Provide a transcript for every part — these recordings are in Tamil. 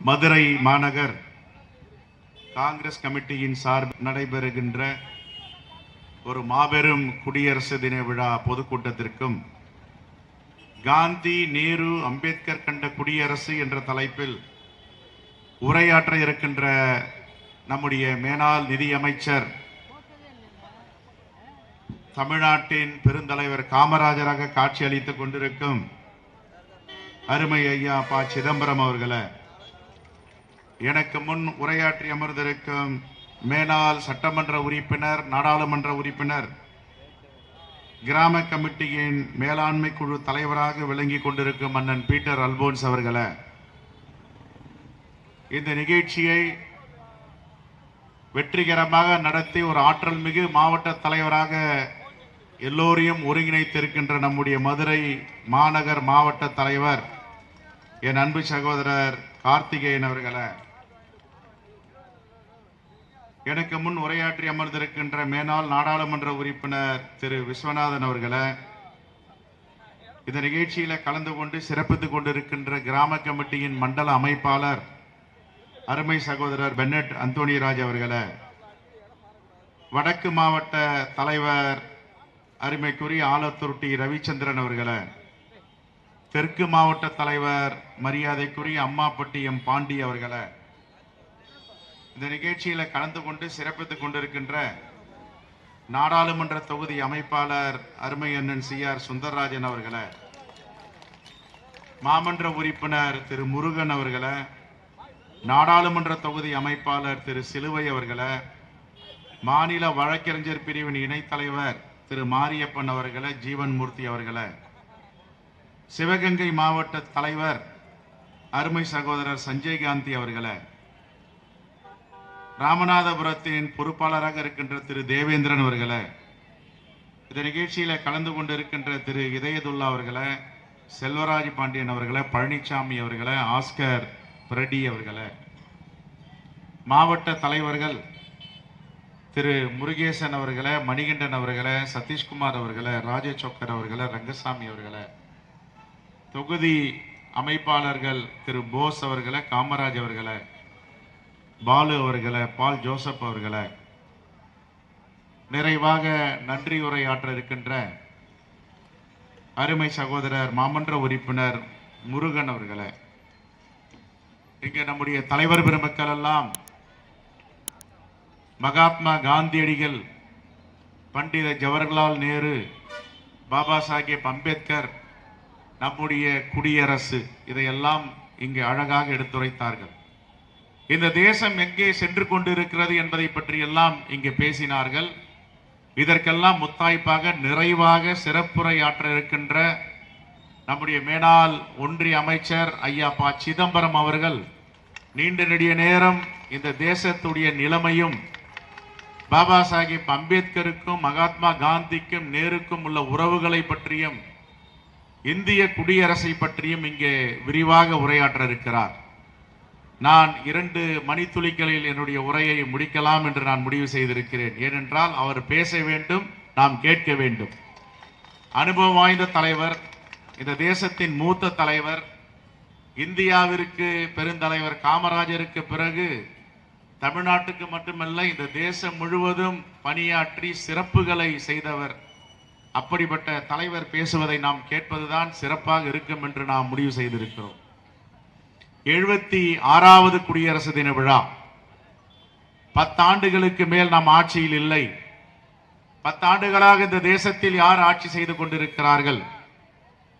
மதுரை மாநகர் காங்கிரஸ் கமிட்டியின் சார்பில் நடைபெறுகின்ற ஒரு மாபெரும் குடியரசு தின விழா பொதுக்கூட்டத்திற்கும் காந்தி நேரு அம்பேத்கர் கண்ட குடியரசு என்ற தலைப்பில் உரையாற்ற இருக்கின்ற நம்முடைய மேனாள் நிதியமைச்சர் தமிழ்நாட்டின் பெருந்தலைவர் காமராஜராக காட்சி அளித்துக் கொண்டிருக்கும் அருமை ஐயா ப சிதம்பரம் அவர்களை. எனக்கு முன் உரையாற்றி அமர்ந்திருக்கும் மேனாள் சட்டமன்ற உறுப்பினர் நாடாளுமன்ற உறுப்பினர் கிராம கமிட்டியின் மேலாண்மை குழு தலைவராக விளங்கி கொண்டிருக்கும் அண்ணன் பீட்டர் அல்போன்ஸ் அவர்களை இந்த நிகழ்ச்சியை வெற்றிகரமாக நடத்தி ஒரு ஆற்றல் மிகு மாவட்ட தலைவராக எல்லோரையும் ஒருங்கிணைத்திருக்கின்ற நம்முடைய மதுரை மாநகர் மாவட்ட தலைவர் என் அன்பு சகோதரர் கார்த்திகேயன் அவர்களை. எனக்கு முன் உரையாற்றி அமர்ந்திருக்கின்ற மேனாள் நாடாளுமன்ற உறுப்பினர் திரு விஸ்வநாதன் அவர்களை இந்த நிகழ்ச்சியில கலந்து கொண்டு சிறப்பித்துக் கொண்டிருக்கின்ற கிராம கமிட்டியின் மண்டல அமைப்பாளர் அருமை சகோதரர் பென்னட் அந்தோணிராஜ் அவர்களை வடக்கு மாவட்ட தலைவர் அருமைக்குரிய ஆலத்துருட்டி ரவிச்சந்திரன் அவர்களை தெற்கு மாவட்ட தலைவர் மரியாதைக்குரிய அம்மாப்பட்டி எம் பாண்டி அவர்களை இந்த நிகழ்ச்சியில கலந்து கொண்டு சிறப்பித்துக் கொண்டிருக்கின்ற நாடாளுமன்ற தொகுதி அமைப்பாளர் அருமை அண்ணன் சி ஆர் சுந்தரராஜன் அவர்களை மாமன்ற உறுப்பினர் திரு முருகன் அவர்களை நாடாளுமன்ற தொகுதி அமைப்பாளர் திரு சிலுவை அவர்களை மாநில வழக்கறிஞர் பிரிவின் இணைத்தலைவர் திரு மாரியப்பன் அவர்களை ஜீவன் மூர்த்தி அவர்களை சிவகங்கை மாவட்ட தலைவர் அருமை சகோதரர் சஞ்சய் காந்தி அவர்களை ராமநாதபுரத்தின் பொறுப்பாளராக இருக்கின்ற திரு தேவேந்திரன் அவர்களை இந்த நிகழ்ச்சியில கலந்து கொண்டிருக்கின்ற திரு இதயதுல்லா அவர்களை செல்வராஜ் பாண்டியன் அவர்களை பழனிசாமி அவர்களை ஆஸ்கர் பிரடி அவர்களை மாவட்ட தலைவர்கள் திரு முருகேசன் அவர்களை மணிகண்டன் அவர்களை சதீஷ்குமார் அவர்களை ராஜசோக்கர் அவர்களை ரங்கசாமி அவர்களை தொகுதி அமைப்பாளர்கள் திரு போஸ் அவர்களை காமராஜ் அவர்களை பாலு அவர்களை பால் ஜோசப் அவர்களை நிறைவாக நன்றி உரையாற்ற இருக்கின்ற அருமை சகோதரர் மாமன்ற உறுப்பினர் முருகன் அவர்களை. இங்கே நம்முடைய தலைவர் பெருமக்கள் எல்லாம் மகாத்மா காந்தியடிகள் பண்டித ஜவஹர்லால் நேரு பாபா சாஹேப் அம்பேத்கர் நம்முடைய குடியரசு இதையெல்லாம் இங்கு அழகாக எடுத்துரைத்தார்கள். இந்த தேசம் எங்கே சென்று கொண்டிருக்கிறது என்பதை பற்றி எல்லாம் இங்கே பேசினார்கள். இதற்கெல்லாம் முத்தாய்ப்பாக நிறைவாக சிறப்புரையாற்ற இருக்கின்ற நம்முடைய மேனாள் ஒன்றிய அமைச்சர் ஐயா ப. சிதம்பரம் அவர்கள் நீண்ட நெடிய நேரம் இந்த தேசத்துடைய நிலைமையும் பாபா சாஹிப் அம்பேத்கருக்கும் மகாத்மா காந்திக்கும் நேருக்கும் உள்ள உறவுகளை பற்றியும் இந்திய குடியரசை பற்றியும் இங்கே விரிவாக உரையாற்ற இருக்கிறார் நான் இரண்டு மணித்துளிகளில் என்னுடைய உரையை முடிக்கலாம் என்று நான் முடிவு செய்திருக்கிறேன். ஏனென்றால் அவர் பேச வேண்டும் நாம் கேட்க வேண்டும். அனுபவம் வாய்ந்த தலைவர் இந்த தேசத்தின் மூத்த தலைவர் இந்தியாவிற்கு பெருந்தலைவர் காமராஜருக்கு பிறகு தமிழ்நாட்டுக்கு மட்டுமல்ல இந்த தேசம் முழுவதும் பணியாற்றி சிறப்புகளை செய்தவர். அப்படிப்பட்ட தலைவர் பேசுவதை நாம் கேட்பதுதான் சிறப்பாக இருக்கும் என்று நாம் முடிவு செய்திருக்கிறோம். எழுபத்தி ஆறாவது குடியரசு தின விழா. பத்தாண்டுகளுக்கு மேல் நாம் ஆட்சியில் இல்லை. பத்தாண்டுகளாக இந்த தேசத்தில் யார் ஆட்சி செய்து கொண்டிருக்கிறார்கள்?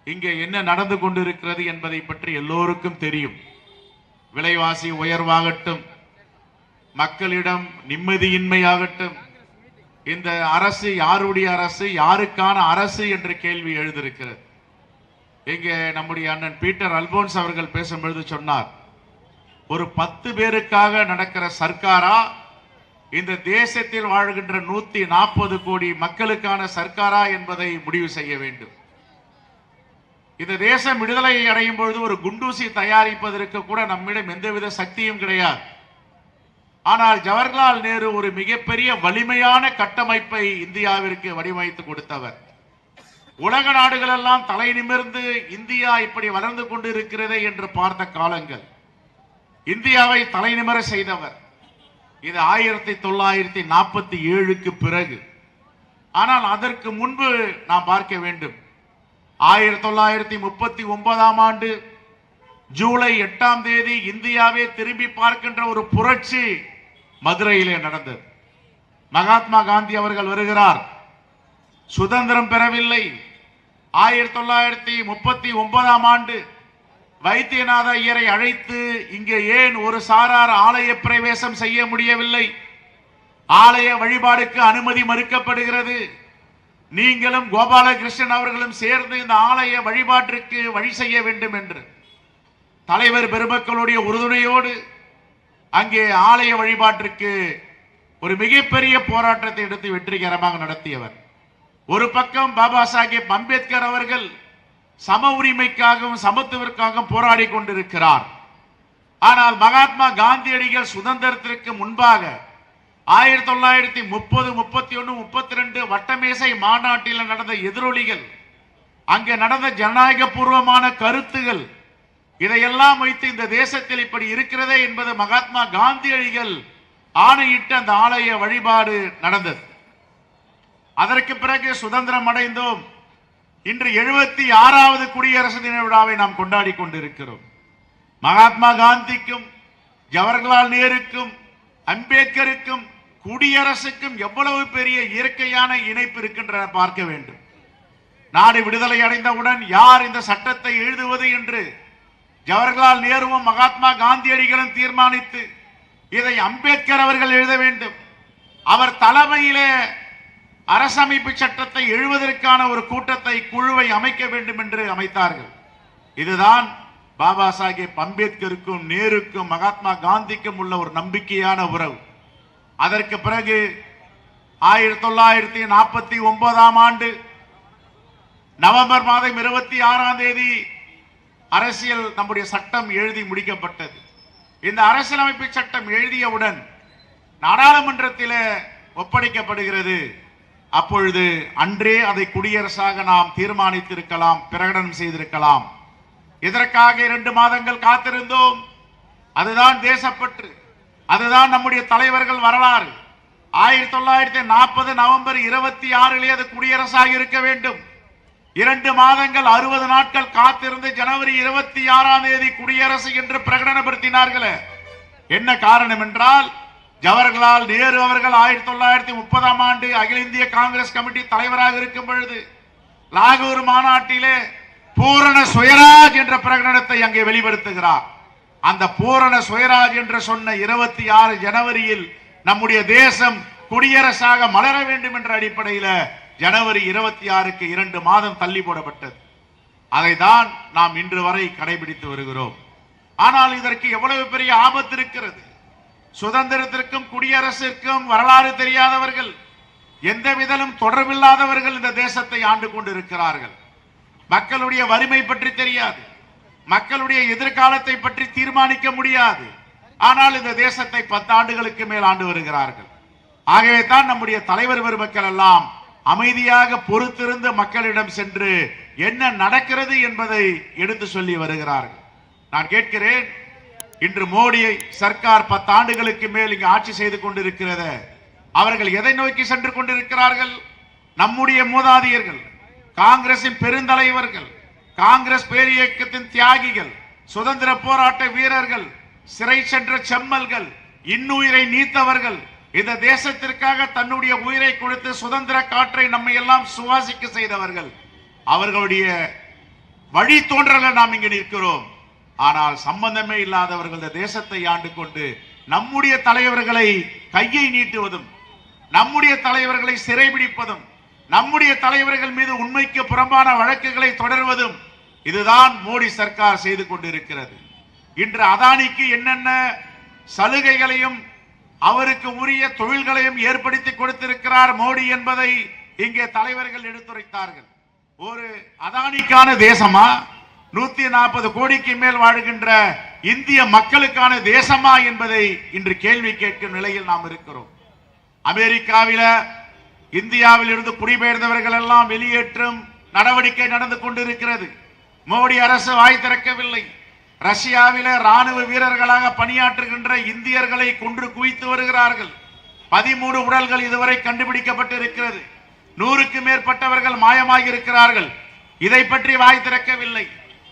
இங்கே என்ன நடந்து கொண்டிருக்கிறது என்பதை பற்றி எல்லோருக்கும் தெரியும். விலைவாசி உயர்வாகட்டும் மக்களிடம் நிம்மதியின்மையாகட்டும் இந்த அரசு யாருடைய அரசு யாருக்கான அரசு என்ற கேள்வி எழுந்திருக்கிறது. இங்கே நம்முடைய அண்ணன் பீட்டர் அல்போன்ஸ் அவர்கள் பேசும்பொழுது சொன்னார் ஒரு பத்து பேருக்காக நடக்கிற சர்க்காரா? இந்த தேசத்தில் வாழ்கின்ற நூத்தி நாற்பது கோடி மக்களுக்கான சர்க்காரா என்பதை முடிவு செய்ய வேண்டும். இந்த தேசம் விடுதலை அடையும் பொழுது ஒரு குண்டூசி தயாரிப்பதற்கு கூட நம்மிடம் எந்தவித சக்தியும் கிடையாது. ஆனால் ஜவஹர்லால் நேரு ஒரு மிகப்பெரிய வலிமையான கட்டமைப்பை இந்தியாவிற்கு வடிவமைத்து கொடுத்தவர். உலக நாடுகள் எல்லாம் தலை நிமிர்ந்து இந்தியா இப்படி வளர்ந்து கொண்டிருக்கிறதே என்று பார்த்த காலங்கள். இந்தியாவை தலை நிமிர செய்தவர். இது ஆயிரத்தி தொள்ளாயிரத்தி நாற்பத்தி ஏழுக்கு பிறகு. ஆனால் அதற்கு முன்பு நாம் பார்க்க வேண்டும். ஆயிரத்தி தொள்ளாயிரத்தி முப்பத்தி ஒன்பதாம் ஆண்டு ஜூலை எட்டாம் தேதி இந்தியாவே திரும்பி பார்க்கின்ற ஒரு புரட்சி மதுரையிலே நடந்தது. மகாத்மா காந்தி அவர்கள் வருகிறார். சுதந்திரம் பெறவில்லை. ஆயிரத்தி தொள்ளாயிரத்தி முப்பத்தி ஒன்பதாம் ஆண்டு வைத்தியநாத ஐயரை அழைத்து இங்கே ஏன் ஒரு சாரார் ஆலய பிரவேசம் செய்ய முடியவில்லை? ஆலய வழிபாடுக்கு அனுமதி மறுக்கப்படுகிறது. நீங்களும் கோபாலகிருஷ்ணன் அவர்களும் சேர்ந்து இந்த ஆலய வழிபாட்டிற்கு வழி செய்ய வேண்டும் என்று. தலைவர் பெருமக்களுடைய உறுதுணையோடு அங்கே ஆலய வழிபாட்டிற்கு ஒரு மிகப்பெரிய போராட்டத்தை எடுத்து வெற்றிகரமாக நடத்தியவர். ஒரு பக்கம் பாபா சாஹேப் அம்பேத்கர் அவர்கள் சம உரிமைக்காகவும் சமத்துவத்திற்காகவும் போராடி கொண்டிருக்கிறார். ஆனால் மகாத்மா காந்தியடிகள் சுதந்திரத்திற்கு முன்பாக ஆயிரத்தி தொள்ளாயிரத்தி முப்பது முப்பத்தி ஒன்று முப்பத்தி ரெண்டு வட்டமேசை மாநாட்டில் நடந்த எதிரொலிகள் அங்கே நடந்த ஜனநாயக பூர்வமான கருத்துகள் இதையெல்லாம் வைத்து இந்த தேசத்தில் இப்படி இருக்கிறதே என்பது மகாத்மா காந்தியடிகள் ஆணையிட்டு அந்த ஆலய வழிபாடு நடந்தது. அதற்கு பிறகு சுதந்திரம் அடைந்தோம். இன்று எழுபத்தி ஆறாவது குடியரசு தின விழாவை நாம் கொண்டாடி கொண்டிருக்கிறோம். மகாத்மா காந்திக்கும் ஜவஹர்லால் நேருக்கும் அம்பேத்கருக்கும் குடியரசுக்கும் எவ்வளவு பெரிய இயற்கையான இணைப்பு இருக்கின்றன பார்க்க வேண்டும். நாடு விடுதலை அடைந்தவுடன் யார் இந்த சட்டத்தை எழுதுவது என்று ஜவஹர்லால் நேருவும் மகாத்மா காந்தியடிகளும் தீர்மானித்து இதை அம்பேத்கர் அவர்கள் எழுத வேண்டும். அவர் தலைமையிலே அரசமைப்பு சட்டத்தை எழுவதற்கான ஒரு கூட்டத்தை குழுவை அமைக்க வேண்டும் என்று அமைத்தார்கள். இதுதான் பாபா சாஹேப் அம்பேத்கருக்கும் நேருக்கும் மகாத்மா காந்திக்கும் உள்ள ஒரு நம்பிக்கையான உறவு. அதற்கு பிறகு ஆயிரத்தி தொள்ளாயிரத்தி நாற்பத்தி ஒன்பதாம் ஆண்டு நவம்பர் மாதம் இருபத்தி ஆறாம் தேதி அரசியல் நம்முடைய சட்டம் எழுதி முடிக்கப்பட்டது. இந்த அரசியலமைப்பு சட்டம் எழுதியவுடன் நாடாளுமன்றத்தில் ஒப்படைக்கப்படுகிறது. அப்பொழுது அன்றே அதை குடியரசாக நாம் தீர்மானித்திருக்கலாம் பிரகடனம் செய்திருக்கலாம். இதற்காக இரண்டு மாதங்கள் காத்திருந்தோம்? அதுதான் தேசப்பற்று. அதுதான் நம்முடைய தலைவர்கள் வரலாறு. ஆயிரத்தி தொள்ளாயிரத்தி நாற்பது நவம்பர் இருபத்தி ஆறிலே அது குடியரசாக இருக்க வேண்டும். இரண்டு மாதங்கள் அறுபது நாட்கள் காத்திருந்து ஜனவரி இருபத்தி ஆறாம் தேதி குடியரசு என்று பிரகடனப்படுத்தினார்களே. என்ன காரணம் என்றால் ஜவஹர்லால் நேரு அவர்கள் ஆயிரத்தி தொள்ளாயிரத்தி முப்பதாம் ஆண்டு அகில இந்திய காங்கிரஸ் கமிட்டி தலைவராக இருக்கும் பொழுது லாகூர் மாநாட்டிலே பூரண சுயராஜ் என்ற பிரகடனத்தை அங்கே வெளிப்படுத்துகிறார். அந்த பூரண சுயராஜ் என்று சொன்ன இருபத்தி ஆறு ஜனவரியில் நம்முடைய தேசம் குடியரசாக மலர வேண்டும் என்ற அடிப்படையில் ஜனவரி இருபத்தி ஆறுக்கு இரண்டு மாதம் தள்ளி போடப்பட்டது. அதை தான் நாம் இன்று வரை கடைபிடித்து வருகிறோம். ஆனால் இதற்கு எவ்வளவு பெரிய ஆபத்து இருக்கிறது? சுதந்திரத்திற்கும் குடியரசிற்கும் வரலாறு தெரியாதவர்கள் எந்த விதமும் தொடர்பில்லாதவர்கள் இந்த தேசத்தை ஆண்டு கொண்டிருக்கிறார்கள். மக்களுடைய வறுமை பற்றி தெரியாது. மக்களுடைய எதிர்காலத்தை பற்றி தீர்மானிக்க முடியாது. ஆனால் இந்த தேசத்தை பத்து ஆண்டுகளுக்கு மேல் ஆண்டு வருகிறார்கள். ஆகவே தான் நம்முடைய தலைவர் பெருமக்கள் எல்லாம் அமைதியாக பொறுத்திருந்து மக்களிடம் சென்று என்ன நடக்கிறது என்பதை எடுத்து சொல்லி வருகிறார்கள். நான் கேட்கிறேன் இன்று மோடியை சர்க்கார் பத்தாண்டுகளுக்கு மேல் இங்கு ஆட்சி செய்து கொண்டிருக்கிறத அவர்கள் எதை நோக்கி சென்று கொண்டிருக்கிறார்கள்? நம்முடைய மூதாதையர்கள் காங்கிரசின் பெருந்தலைவர்கள் காங்கிரஸ் பேரியக்கத்தின் தியாகிகள் சுதந்திர போராட்ட வீரர்கள் சிறை சென்ற செம்மல்கள் இன்னுயிரை நீத்தவர்கள் இந்த தேசத்திற்காக தன்னுடைய உயிரை கொடுத்து சுதந்திர காற்றை நம்மை எல்லாம் சுவாசிக்க செய்தவர்கள் அவர்களுடைய வழி தோன்றலை நாம் இங்கு நிற்கிறோம். ஆனால் சம்பந்தமே இல்லாதவர்கள் இந்த தேசத்தை ஆண்டு கொண்டு நம்முடைய தலைவர்களை கையை நீட்டுவதும் நம்முடைய தலைவர்களை சிறைபிடிப்பதும் நம்முடைய தலைவர்கள் மீது உண்மைக்கு புறம்பான வழக்குகளை தொடர்வதும் இதுதான் மோடி சர்க்கார் செய்து கொண்டிருக்கிறது. இன்று அதானிக்கு என்னென்ன சலுகைகளையும் அவருக்கு உரிய தொழில்களையும் ஏற்படுத்தி கொடுத்திருக்கிறார் மோடி என்பதை இங்கே தலைவர்கள் எடுத்துரைத்தார்கள். ஒரு அதானிக்கான தேசமா? நூத்தி நாற்பது கோடிக்கு மேல் வாழ்கின்ற இந்திய மக்களுக்கான தேசமா என்பதை இன்று கேள்வி கேட்கும் நிலையில் நாம் இருக்கிறோம். அமெரிக்காவில இந்தியாவில் இருந்து குடிபெயர்ந்தவர்கள் எல்லாம் வெளியேற்றும் நடவடிக்கை நடந்து கொண்டிருக்கிறது. மோடி அரசு வாய் திறக்கவில்லை. ரஷ்யாவில ராணுவ வீரர்களாக பணியாற்றுகின்ற இந்தியர்களை கொன்று குவித்து வருகிறார்கள். பதிமூணு உடல்கள் இதுவரை கண்டுபிடிக்கப்பட்டு இருக்கிறது நூறுக்கு மேற்பட்டவர்கள் மாயமாகி இருக்கிறார்கள் இதை பற்றி வாய் திறக்கவில்லை.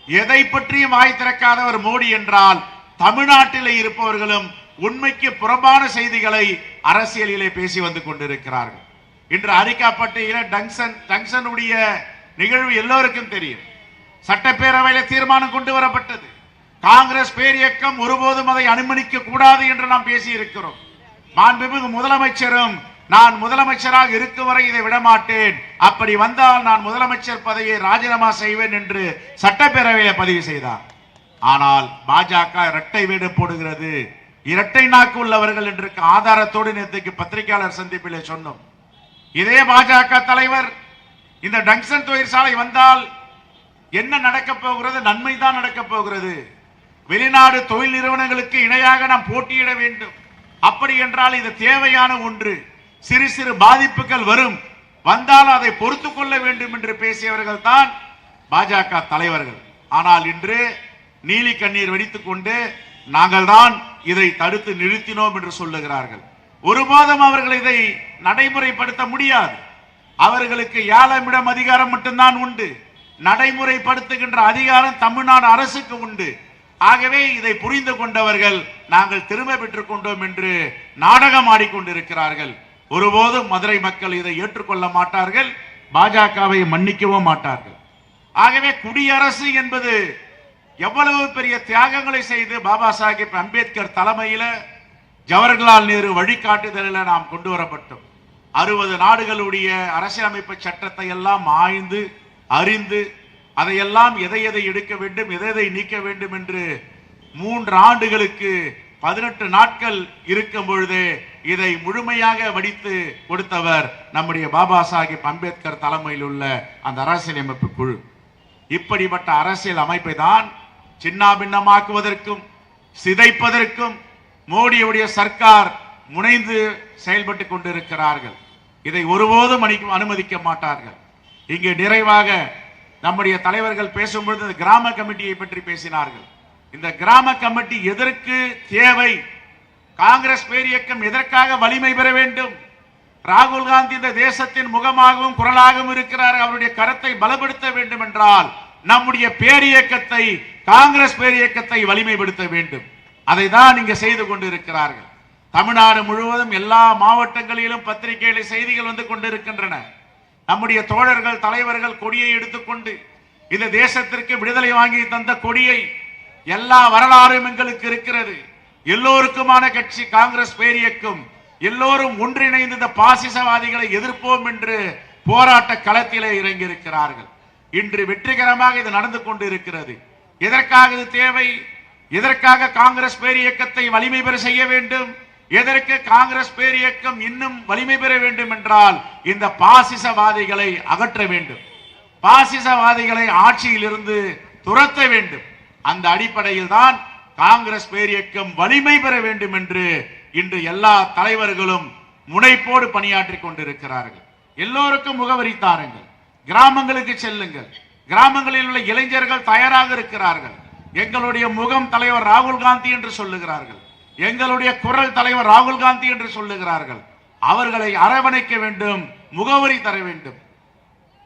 எதை பற்றியும் வாய் திறக்காதவர் மோடி என்றால் தமிழ்நாட்டில் இருப்பவர்களும் உண்மைக்கு புறம்பான செய்திகளை அரசியலிலே பேசி வந்து கொண்டிருக்கிறார்கள். இன்று அரிக்காப்பட்டியில டங்சன் டங்சனுடைய நிகழ்வு எல்லோருக்கும் தெரியும். சட்டப்பேரவையில தீர்மானம் கொண்டு வரப்பட்டது. காங்கிரஸ் பேரியக்கம் ஒருபோதும் அதை அனுமதிக்க கூடாது என்று நாம் பேசி இருக்கிறோம் மாண்புமிகு முதலமைச்சரும் நான் முதலமைச்சராக இருக்கும் வரை இதை விடமாட்டேன். அப்படி வந்தால் நான் முதலமைச்சர் பதவியை ராஜினாமா செய்வேன் என்று சட்டப்பேரவையில பதிவு செய்தார். ஆனால் பாஜக இரட்டை வீடு போடுகிறது. இரட்டை நாக்கு உள்ளவர்கள் என்று ஆதாரத்தோடு நேற்றுக்கு பத்திரிகையாளர் சந்திப்பிலே சொன்னோம். இதே பாஜக தலைவர் இந்த டங்ஷன் தொழிற்சாலை வந்தால் என்ன நடக்கப் போகிறது? நன்மை தான் நடக்கப் போகிறது. வெளிநாடு தொழில் நிறுவனங்களுக்கு இணையாக நாம் போட்டியிட வேண்டும். அப்படி என்றால் இது தேவையான ஒன்று. சிறு சிறு பாதிப்புகள் வரும். வந்தால் அதை பொறுத்து கொள்ள வேண்டும் என்று பேசியவர்கள் தான் பாஜக தலைவர்கள். ஆனால் இன்று நீலி கண்ணீர் வெடித்துக் கொண்டு நாங்கள் தான் இதை தடுத்து நிறுத்தினோம் என்று சொல்லுகிறார்கள். ஒரு மாதம் அவர்கள் இதை நடைமுறைப்படுத்த முடியாது. அவர்களுக்கு ஏழமிடம் அதிகாரம் மட்டும்தான் உண்டு. நடைமுறைப்படுத்துகின்ற அதிகாரம் தமிழ்நாடு அரசுக்கு உண்டு. ஆகவே இதை புரிந்து கொண்டவர்கள் நாங்கள் திரும்ப பெற்றுக் கொண்டோம் என்று நாடகம் ஆடிக்கொண்டிருக்கிறார்கள். ஒருபோதும் மதுரை மக்கள் இதை ஏற்றுக்கொள்ள மாட்டார்கள் பாஜகவை மன்னிக்கவும் மாட்டார்கள். ஆகவே குடியரசு என்பது எவ்வளவு பெரிய தியாகங்களை செய்து பாபா சாஹிப் அம்பேத்கர் தலைமையில ஜவஹர்லால் நேரு வழிகாட்டுதலில் நாம் கொண்டு வரப்பட்டோம். அறுபது நாடுகளுடைய அரசியலமைப்பு சட்டத்தை எல்லாம் ஆய்ந்து அறிந்து அதையெல்லாம் எதை எதை எடுக்க வேண்டும் எதை எதை நீக்க வேண்டும் என்று மூன்று ஆண்டுகளுக்கு பதினெட்டு நாட்கள் இருக்கும் பொழுதே இதை முழுமையாக வடித்து கொடுத்தவர் நம்முடைய பாபா சாஹிப் அம்பேத்கர் தலைமையில் உள்ள அந்த அரசியல் அமைப்பு குழு. இப்படிப்பட்ட அரசியல் அமைப்பை தான் சின்னாபின்னமாக்குவதற்கும் சிதைப்பதற்கும் மோடியுடைய சர்க்கார் முனைந்து செயல்பட்டு கொண்டிருக்கிறார்கள். இதை ஒருபோதும் அனுமதிக்க மாட்டார்கள். இங்கே நிறைவாக நம்முடைய தலைவர்கள் பேசும்பொழுது இந்த கிராம கமிட்டியை பற்றி பேசினார்கள். இந்த கிராம கமிட்டி எதற்கு தேவை காங்கிரஸ் பேரியக்கம் எதற்காக வலிமை பெற வேண்டும்? ராகுல் காந்தி இந்த தேசத்தின் முகமாகவும் குரலாகவும் இருக்கிறார். அவருடைய கருத்தை பலப்படுத்த வேண்டும் என்றால் நம்முடைய பேரியக்கத்தை காங்கிரஸ் பேரியக்கத்தை வலிமைப்படுத்த வேண்டும். அதை தான் இங்க செய்து கொண்டிருக்கிறார்கள். தமிழ்நாடு முழுவதும் எல்லா மாவட்டங்களிலும் பத்திரிகையில செய்திகள் வந்து கொண்டிருக்கின்றன. நம்முடைய தோழர்கள் தலைவர்கள் கொடியை எடுத்துக்கொண்டு இந்த தேசத்திற்கு விடுதலை வாங்கி தந்த கொடியை எல்லா வரலாறும் எங்களுக்கு இருக்கிறது. எல்லோருக்குமான கட்சி காங்கிரஸ் பேரியக்கம் எல்லோரும் ஒன்றிணைந்து இந்த பாசிசவாதிகளை எதிர்ப்போம் என்று போராட்ட களத்திலே இறங்கியிருக்கிறார்கள். இன்று வெற்றிகரமாக இது நடந்து கொண்டு இருக்கிறது எதற்காக இது தேவை? எதற்காக காங்கிரஸ் பேரியக்கத்தை வலிமை பெற செய்ய வேண்டும்? எதற்கு காங்கிரஸ் பேரியக்கம் இன்னும் வலிமை பெற வேண்டும் என்றால் இந்த பாசிசவாதிகளை அகற்ற வேண்டும். பாசிசவாதிகளை ஆட்சியிலிருந்து துரத்த வேண்டும். அந்த அடிப்படையில் தான் காங்கிரஸ் பேரியக்கம் வலிமை பெற வேண்டும் என்று இன்று எல்லா தலைவர்களும் முனைப்போடு பணியாற்றி கொண்டிருக்கிறார்கள். எல்லோருக்கும் முகவரி தாருங்கள். கிராமங்களுக்கு செல்லுங்கள். கிராமங்களில் உள்ள இளைஞர்கள் தயாராக இருக்கிறார்கள். எங்களுடைய முகம் தலைவர் ராகுல் காந்தி என்று சொல்லுகிறார்கள். எங்களுடைய குரல் தலைவர் ராகுல் காந்தி என்று சொல்லுகிறார்கள். அவர்களை அரவணைக்க வேண்டும் முகவரி தர வேண்டும்.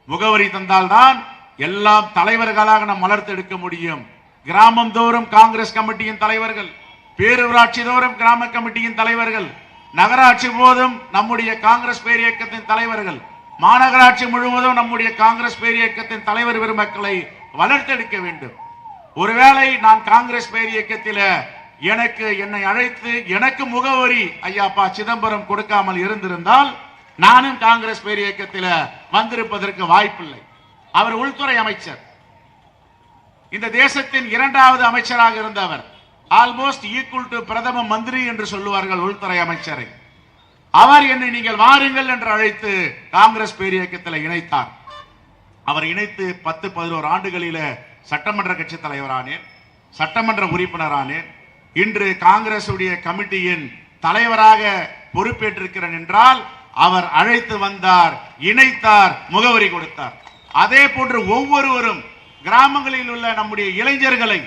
முகவரி தந்தால்தான் எல்லாம் தலைவர்களாக நாம் வளர்த்தெடுக்க முடியும். கிராமம் தோறும் காங்கிரஸ் கமிட்டியின் தலைவர்கள் பேரூராட்சி தோறும் கிராம கமிட்டியின் தலைவர்கள் நகராட்சி போதும் நம்முடைய காங்கிரஸ் பேரியக்கத்தின் தலைவர்கள் மாநகராட்சி முழுவதும் நம்முடைய காங்கிரஸ் பேரியக்கத்தின் தலைவர் பெருமக்களை வளர்த்தெடுக்க வேண்டும். ஒருவேளை நான் காங்கிரஸ் பேரியக்கத்தில எனக்கு என்னை அழைத்து எனக்கு முகவரி ஐயா பா. சிதம்பரம் கொடுக்காமல் இருந்திருந்தால் நானும் காங்கிரஸ் பேரியக்கத்தில வந்திருப்பதற்கு வாய்ப்பில்லை. அவர் உள்துறை அமைச்சர். இந்த தேசத்தின் இரண்டாவது அமைச்சராக இருந்தவர். ஆல்மோஸ்ட் ஈக்குவல் டு பிரதம மந்திரி என்று சொல்லுவார்கள் உள்துறை அமைச்சரை. அவர் என்னை நீங்கள் வாருங்கள் என்று அழைத்து காங்கிரஸ் பேரியக்கத்தில் இணைத்தார். அவர் இணைத்து பத்து பதினோரு ஆண்டுகளில சட்டமன்ற கட்சி தலைவரானேன் சட்டமன்ற உறுப்பினரானேன். இன்று காங்கிரசுடைய கமிட்டியின் தலைவராக பொறுப்பேற்றிருக்கிறேன் என்றால் அவர் அழைத்து வந்தார் இணைத்தார் முகவரி கொடுத்தார். அதே போன்று ஒவ்வொருவரும் கிராமங்களில் உள்ள நம்முடைய இளைஞர்களை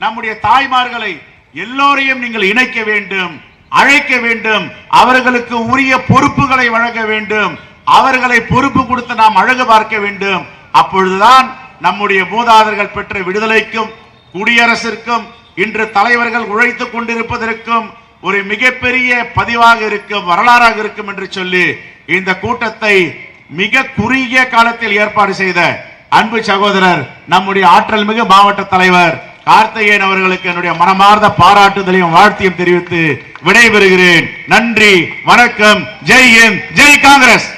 நம்முடைய தாய்மார்களை எல்லோரையும் நீங்கள் இணைக்க வேண்டும் அழைக்க வேண்டும் அவர்களுக்கு உரிய பொறுப்புகளை வழங்க வேண்டும் அவர்களை பொறுப்பு கொடுத்து நாம் அழகு பார்க்க வேண்டும். அப்பொழுதுதான் நம்முடைய மூதாதர்கள் பெற்ற விடுதலைக்கும் குடியரசிற்கும் இன்று தலைவர்கள் உழைத்துக் கொண்டிருப்பதற்கும் ஒரு மிகப்பெரிய பதிவாக இருக்கும் வரலாறாக இருக்கும் என்று சொல்லி இந்த கூட்டத்தை மிக குறுகிய காலத்தில் ஏற்பாடு செய்த அன்பு சகோதரர் நம்முடைய ஆற்றல் மிகு மாவட்ட தலைவர் கார்த்திகேயன் அவர்களுக்கு என்னுடைய மனமார்ந்த பாராட்டுதலையும் வாழ்த்தையும் தெரிவித்து விடைபெறுகிறேன். நன்றி வணக்கம் ஜெய் ஹிந்த் ஜெய் காங்கிரஸ்!